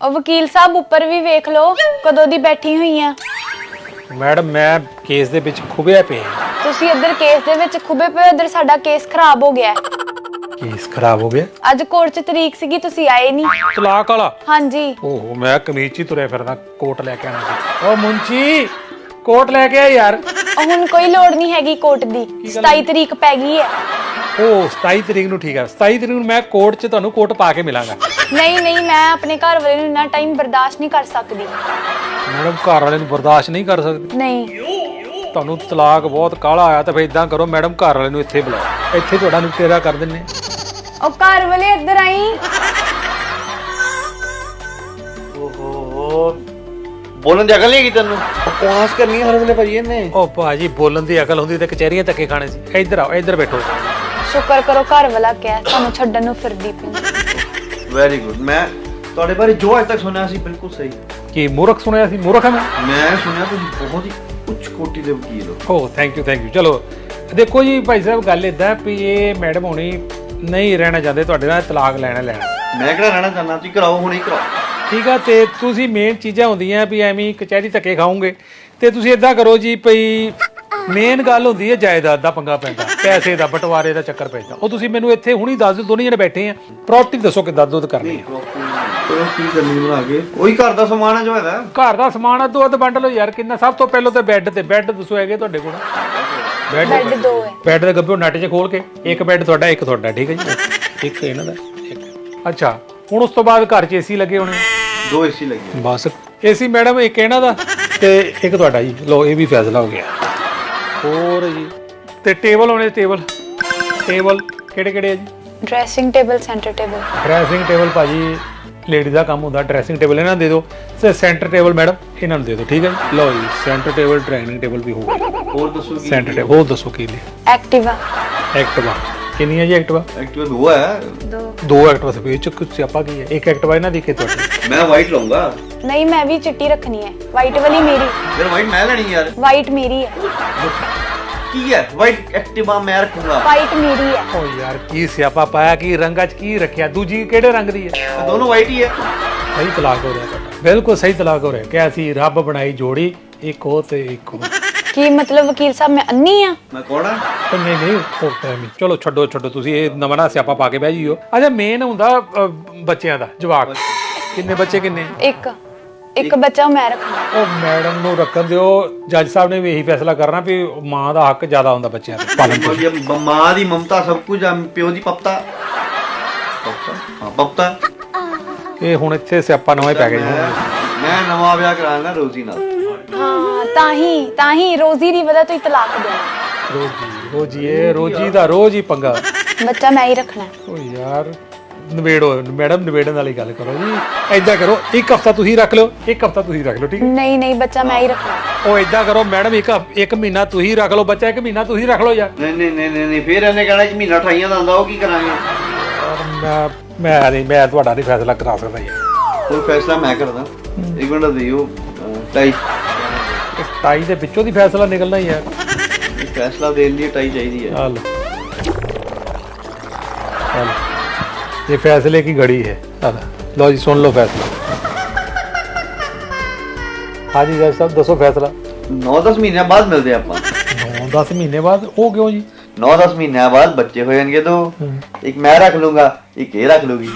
ਉਹ ਵਕੀਲ ਸਾਹਿਬ ਉੱਪਰ ਵੀ ਵੇਖ ਲਓ ਕਦੋਂ ਦੀ ਬੈਠੀ ਹੋਈ ਆ। ਮੈਡਮ ਮੈਂ ਕੇਸ ਦੇ ਵਿੱਚ ਖੁਬਿਆ ਪਿਆ ਤੁਸੀਂ ਇੱਧਰ ਕੇਸ ਦੇ ਵਿੱਚ ਖੁੱਬੇ ਪਏ ਇੱਧਰ ਸਾਡਾ ਕੇਸ ਖਰਾਬ ਹੋ ਗਿਆ। ਹੈ। ਕੇਸ ਖਰਾਬ ਹੋ ਗਿਆ? ਅੱਜ ਕੋਰਟ 'ਚ ਤਰੀਕ ਸੀਗੀ ਤੁਸੀਂ ਆਏ ਨਹੀਂ। ਤਲਾਕ ਵਾਲਾ? ਹਾਂਜੀ। ਓਹੋ ਮੈਂ ਕਮੀਜ਼ 'ਚ ਹੀ ਤੁਰਿਆ ਫਿਰਦਾ ਕੋਟ ਲੈ ਕੇ ਆਣਾ ਸੀ ਓ ਮੁੰਚੀ ਕੋਟ ਲੈ ਕੇ ਆ ਯਾਰ। ਉਹ ਹੁਣ ਕੋਈ ਲੋੜ ਨਹੀਂ ਹੈਗੀ ਕੋਰਟ ਦੀ 27 ਤਰੀਕ ਪੈ ਗਈ ਹੈ। ਓ 27 ਤਰੀਕ ਨੂੰ ਠੀਕ ਆ। 27 ਤਰੀਕ ਨੂੰ ਮੈਂ ਕੋਰਟ 'ਚ ਤੁਹਾਨੂੰ ਕੋਟ ਪਾ ਕੇ ਮਿਲਾਂਗਾ। ਨਹੀਂ ਨਹੀਂ ਮੈਂ ਆਪਣੇ ਘਰ ਵਾਲੇ ਨੂੰ ਇੰਨਾ ਟਾਈਮ ਬਰਦਾਸ਼ਤ ਨਹੀਂ ਕਰ ਸਕਦੀ। ਮੈਡਮ ਘਰ ਵਾਲੇ ਨੂੰ ਬਰਦਾਸ਼ਤ ਨਹੀਂ ਕਰ ਸਕਦੇ। ਨਹੀਂ। ਤੁਹਾਨੂੰ ਤਲਾਕ ਬਹੁਤ ਕਾਲਾ ਆਇਆ ਤਾਂ ਫੇਰ ਇਦਾਂ ਕਰੋ ਮੈਡਮ ਘਰ ਵਾਲੇ ਨੂੰ ਇੱਥੇ ਬੁਲਾਓ। ਇੱਥੇ ਤੁਹਾਡਾ ਨਿਪਟੇਰਾ ਕਰ ਦਿੰਨੇ ਉਹ ਘਰ ਵਾਲੇ ਇੱਧਰ ਆਈ। ਓਹੋ। ਬੋਲਣ ਦੀ ਅਕਲ ਨਹੀਂ ਹੈਗੀ ਤੈਨੂੰ? ਬਕਵਾਸ ਕਰਨੀ ਹਰ ਵੇਲੇ ਭਾਜੀ ਇਹਨੇ। ਓ ਭਾਜੀ ਬੋਲਣ ਦੀ ਅਕਲ ਹੁੰਦੀ ਤੇ ਕਚਹਿਰੀਆਂ ਧੱਕੇ ਖਾਣੇ ਸੀ। ਇੱਧਰ ਆਓ ਇੱਧਰ ਬੈਠੋ। ਸ਼ੁਕਰ ਕਰੋ ਘਰ ਵਾਲਾ ਕਿਹਾ ਤੁਹਾਨੂੰ ਛੱਡਣ ਨੂੰ ਫਿਰਦੀ ਪਈ। ਵੈਰੀ ਗੁੱਡ ਮੈਂ ਤੁਹਾਡੇ ਬਾਰੇ ਜੋ ਅੱਜ ਤੱਕ ਸੁਣਿਆ ਸੀ ਬਿਲਕੁਲ ਸਹੀ। ਕੀ ਮੂਰਖ ਸੁਣਿਆ ਸੀ? ਮੂਰਖ ਹੈ ਮੈਂ? ਮੈਂ ਸੁਣਿਆ ਤੁਸੀਂ ਬਹੁਤ ਹੀ ਉੱਚ ਕੋਟੀ ਦੇ ਵਕੀਲ ਹੋ। ਓ ਥੈਂਕ ਯੂ ਥੈਂਕ ਯੂ ਚਲੋ ਦੇਖੋ ਜੀ ਭਾਈ ਸਾਹਿਬ ਗੱਲ ਇਦਾਂ ਵੀ ਇਹ ਮੈਡਮ ਹੋਣੀ ਨਹੀਂ ਰਹਿਣਾ ਚਾਹੁੰਦੇ ਤੁਹਾਡੇ ਨਾਲ ਤਲਾਕ ਲੈਣਾ ਲੈਣਾ। ਮੈਂ ਕਿਹੜਾ ਰਹਿਣਾ ਚਾਹੁੰਦਾ? ਤੁਸੀਂ ਕਰਾਓ ਹੁਣੇ ਹੀ ਕਰਾਓ। ਠੀਕ ਆ ਤੇ ਤੁਸੀਂ ਮੇਨ ਚੀਜ਼ਾਂ ਹੁੰਦੀਆਂ ਵੀ ਐਵੇਂ ਹੀ ਕਚਹਿਰੀ ਧੱਕੇ ਖਾਓਗੇ। ਤੇ ਤੁਸੀਂ ਇਦਾਂ ਕਰੋ ਜੀ ਭਈ ਮੇਨ ਗੱਲ ਹੁੰਦੀ ਹੈ ਜਾਇਦਾਦ ਦਾ ਪੰਗਾ ਪੈਂਦਾ ਪੈਸੇ ਦਾ ਬਟਵਾਰੇ ਦਾ ਚੱਕਰ ਪੈਂਦਾ। ਉਹ ਤੁਸੀਂ ਮੈਨੂੰ ਇੱਥੇ ਹੁਣੀ ਦੱਸ ਦਿਓ ਦੋਨੇ ਜਣੇ ਬੈਠੇ ਆ। ਪ੍ਰਾਪਰਟੀ ਦੱਸੋ ਕਿੱਦਾਂ ਦੁੱਧ ਕਰਨੀ ਹੈ। ਚਲੋ ਕੀ ਕਰਨੀ ਬਣਾ ਕੇ ਉਹੀ ਘਰ ਦਾ ਸਮਾਨ ਹੈ ਜੋ ਹੈਗਾ। ਘਰ ਦਾ ਸਮਾਨ ਆ ਦੋ ਅੱਧ ਵੰਡ ਲਓ ਯਾਰ ਕਿੰਨਾ ਸਭ ਤੋਂ ਪਹਿਲਾਂ ਤਾਂ ਬੈੱਡ ਤੇ ਬੈੱਡ ਦੱਸੋ ਹੈਗੇ ਤੁਹਾਡੇ ਕੋਲ। ਬੈੱਡ ਬੈੱਡ ਦੋ ਹੈ। ਬੈੱਡ ਦੇ ਗੱਭੇ ਨੱਟ 'ਚ ਖੋਲ ਕੇ ਇੱਕ ਬੈੱਡ ਤੁਹਾਡਾ ਇੱਕ ਤੁਹਾਡਾ ਠੀਕ ਹੈ ਜੀ? ਇੱਕ ਇਹਨਾਂ ਦਾ ਇੱਕ। ਅੱਛਾ ਹੁਣ ਉਸ ਤੋਂ ਬਾਅਦ ਘਰ 'ਚ ਏਸੀ ਲੱਗੇ ਹੋਣੇ ਦੋ ਏਸੀ ਲੱਗੇ ਬਸ। ਏਸੀ ਮੈਡਮ ਇੱਕ ਇਹਨਾਂ ਦਾ ਤੇ ਇੱਕ ਤੁਹਾਡਾ ਜੀ। ਲੋ ਇਹ ਵੀ ਫੈਸਲਾ ਹੋ ਗਿਆ। ਹੋਰ ਜੀ। ਤੇ ਟੇਬਲ ਹੋਣੇ ਟੇਬਲ। ਟੇਬਲ ਕਿਹੜੇ ਕਿਹੜੇ ਆ ਜੀ? Dressing table centre table dressing table ਭਾਜੀ ਲੇਡੀ ਦਾ ਕੰਮ ਹੁੰਦਾ ਡਰੈਸਿੰਗ ਟੇਬਲ ਇਹਨਾਂ ਨੂੰ ਦੇ ਦਿਓ। ਤੇ ਸੈਂਟਰ ਟੇਬਲ ਮੈਡਮ ਇਹਨਾਂ ਨੂੰ ਦੇ ਦਿਓ ਠੀਕ ਹੈ ਜੀ? ਲਓ ਜੀ ਸੈਂਟਰ ਟੇਬਲ ਡਰਾਈਨਿੰਗ ਟੇਬਲ ਵੀ ਹੋ ਗਿਆ। ਹੋਰ ਦੱਸੋ ਕੀ? ਸੈਂਟਰ ਟੇਬਲ ਹੋਰ ਦੱਸੋ ਕੀ ਲਈ ਐਕਟਿਵਾ ਐਕਟਿਵਾ ਕਿੰਨੀ ਹੈ ਜੀ ਐਕਟਿਵਾ ਐਕਟਿਵਾ ਦੋ ਹੈ। ਦੋ। ਦੋ ਐਕਟਿਵਾ ਸੇ ਵਿੱਚ ਕੁਝ ਸਿਆਪਾ ਕੀ ਹੈ? ਇੱਕ ਐਕਟਿਵਾ ਇਹਨਾਂ ਦੀ ਕਿ ਤੁਹਾਡੀ। ਮੈਂ ਵਾਈਟ ਲਵਾਂਗਾ ਨਹੀਂ ਮੈਂ ਵੀ ਚਿੱਟੀ ਰੱਖਣੀ ਹੈ। ਵਾਈਟ ਵਾਲੀ ਮੇਰੀ। ਫਿਰ ਵਾਈਟ ਮੈਂ ਲੈਣੀ ਯਾਰ। ਵਾਈਟ ਮੇਰੀ ਹੈ। ਕੀ ਹੈ? ਵਾਈਟ ਐਕਟਿਵਾ ਮੈਂ ਰੱਖੂੰਗਾ। ਵਾਈਟ ਮੇਰੀ ਹੈ। ਓ ਯਾਰ ਕੀ ਸਿਆਪਾ ਪਾਇਆ ਕੀ ਰੰਗਾਂ 'ਚ ਕੀ ਰੱਖਿਆ? ਦੂਜੀ ਕਿਹੜੇ ਰੰਗ ਦੀ ਹੈ? ਦੋਨੋਂ ਵਾਈਟ ਹੀ ਹੈ। ਸਹੀ ਤਲਾਕ ਹੋ ਰਿਹਾ ਤੁਹਾਡਾ। ਬਿਲਕੁਲ ਸਹੀ ਤਲਾਕ ਹੋ ਰਿਹਾ। ਕਿਹਾ ਸੀ ਰੱਬ ਬਣਾਈ ਜੋੜੀ ਇੱਕ ਉਹ ਤੇ ਇੱਕ ਉਹ। ਕੀ ਮਤਲਬ ਵਕੀਲ ਸਾਹਿਬ ਮੈਂ ਅੰਨੀ ਆ? ਮੈਂ ਕੌਣ ਆ? ਉਹ ਨਹੀਂ ਨਹੀਂ ਉਹ ਟਾਈਮ ਹੀ। ਚਲੋ ਛੱਡੋ ਛੱਡੋ ਤੁਸੀਂ ਇਹ ਨਵਾਂ ਨਾ ਸਿਆਪਾ ਪਾ ਕੇ ਬਹਿ ਜਿਓ ਅੱਛਾ ਮੇਨ ਹੁੰਦਾ ਅ, ਬੱਚਿਆਂ ਦਾ ਜਵਾਕ। ਕਿੰਨੇ ਬੱਚੇ ਕਿੰਨੇ? ਇੱਕ। ਇੱਕ ਬੱਚਾ ਮੈਂ ਰੱਖਣਾ ਉਹ ਮੈਡਮ ਨੂੰ ਰੱਖਣ ਦਿਓ। ਜੱਜ ਸਾਹਿਬ ਨੇ ਵੀ ਇਹੀ ਫੈਸਲਾ ਕਰਨਾ ਵੀ ਮਾਂ ਦਾ ਹੱਕ ਜ਼ਿਆਦਾ ਹੁੰਦਾ ਬੱਚਿਆਂ ਤੇ ਪਾਲਣ ਪੋਸ਼ਣ। ਇਹ ਮਾਂ ਦੀ ਮਮਤਾ ਸਭ ਕੁਝ ਆ ਪਿਓ ਦੀ ਪਪਤਾ। ਪਪਤਾ? ਹਾਂ ਪਪਤਾ। ਇਹ ਹੁਣ ਇੱਥੇ ਸਿਆਪਾ ਨਵਾਂ ਹੀ ਪੈ ਗਿਆ ਜੀ। ਮੈਂ ਮੈਂ ਨਵਾਂ ਵਿਆਹ ਕਰਾਉਣਾ ਰੋਜ਼ੀ ਨਾਲ। ਹਾਂ ਤਾਂ ਹੀ ਤਾਂ ਹੀ ਰੋਜ਼ੀ ਦੀ ਵਜ੍ਹਾ ਤੋਂ ਹੀ ਤਲਾਕ ਦੇਣਾ ਰੋਜੀ ਰੋਜੀ ਇਹ ਰੋਜੀ ਦਾ ਰੋਜ਼ ਹੀ ਪੰਗਾ। ਬੱਚਾ ਮੈਂ ਹੀ ਰੱਖਣਾ। ਓ ਯਾਰ। ਨਵੇੜੋ ਮੈਡਮ ਨਵੇੜਨ ਵਾਲੀ ਗੱਲ ਕਰੋ ਜੀ। ਐਦਾਂ ਕਰੋ ਇੱਕ ਹਫਤਾ ਤੁਸੀਂ ਰੱਖ ਲਓ ਇੱਕ ਹਫਤਾ ਤੁਸੀਂ ਰੱਖ ਲਓ ਠੀਕ ਹੈ? ਨਹੀਂ ਨਹੀਂ ਬੱਚਾ ਮੈਂ ਹੀ ਰੱਖਣਾ। ਉਹ ਐਦਾਂ ਕਰੋ ਮੈਡਮ ਇੱਕ ਹਫ- ਇੱਕ ਮਹੀਨਾ ਤੁਸੀਂ ਰੱਖ ਲਓ ਬੱਚਾ ਇੱਕ ਮਹੀਨਾ ਤੁਸੀਂ ਰੱਖ ਲਓ ਯਾਰ। ਨਹੀਂ ਨਹੀਂ ਨਹੀਂ ਨਹੀਂ ਨਹੀਂ, ਫਿਰ ਇਹਨੇ ਕਹਿਣਾ ਕਿ ਮਹੀਨਾ ਠਾਈਆਂ ਦਾ ਆਉਂਦਾ ਉਹ ਕੀ ਕਰਾਂਗੇ? ਮੈਂ ਮੈਂ ਨਹੀਂ ਮੈਂ ਤੁਹਾਡਾ ਨਹੀਂ ਫੈਸਲਾ ਕਰਾ ਸਕਦਾ ਯਾਰ। ਕੋਈ ਫੈਸਲਾ ਮੈਂ ਕਰਦਾ। ਇੱਕ ਮਿੰਟ ਦਿਓ ਅਹ, ਟਾਈ ਟਾਈ ਦੇ ਵਿੱਚੋਂ ਦੀ ਫੈਸਲਾ ਨਿਕਲਣਾ ਯਾਰ। ਇਹ ਫੈਸਲਾ ਦੇਣ ਲਈ ਟਾਈ ਚਾਹੀਦੀ ਹੈ। ਆ ਲਓ ਆ ਲਓ। ਇਹ ਫੈਸਲੇ की घड़ी है आ लो लो जी सुन लो फैसला हाँ जी जज साहब दसो फैसला 9-10 ਮਹੀਨਿਆਂ ਬਾਅਦ ਮਿਲਦੇ ਆਪਾਂ नौ दस महीने बाद वो क्यों जी 9-10 ਮਹੀਨਿਆਂ ਬਾਅਦ ਬੱਚੇ ਹੋ ਜਾਣਗੇ ਦੋ ਇੱਕ ਮੈਂ ਰੱਖ ਲੂੰਗਾ ਇੱਕ ਇਹ ਰੱਖ ਲੂਗੀ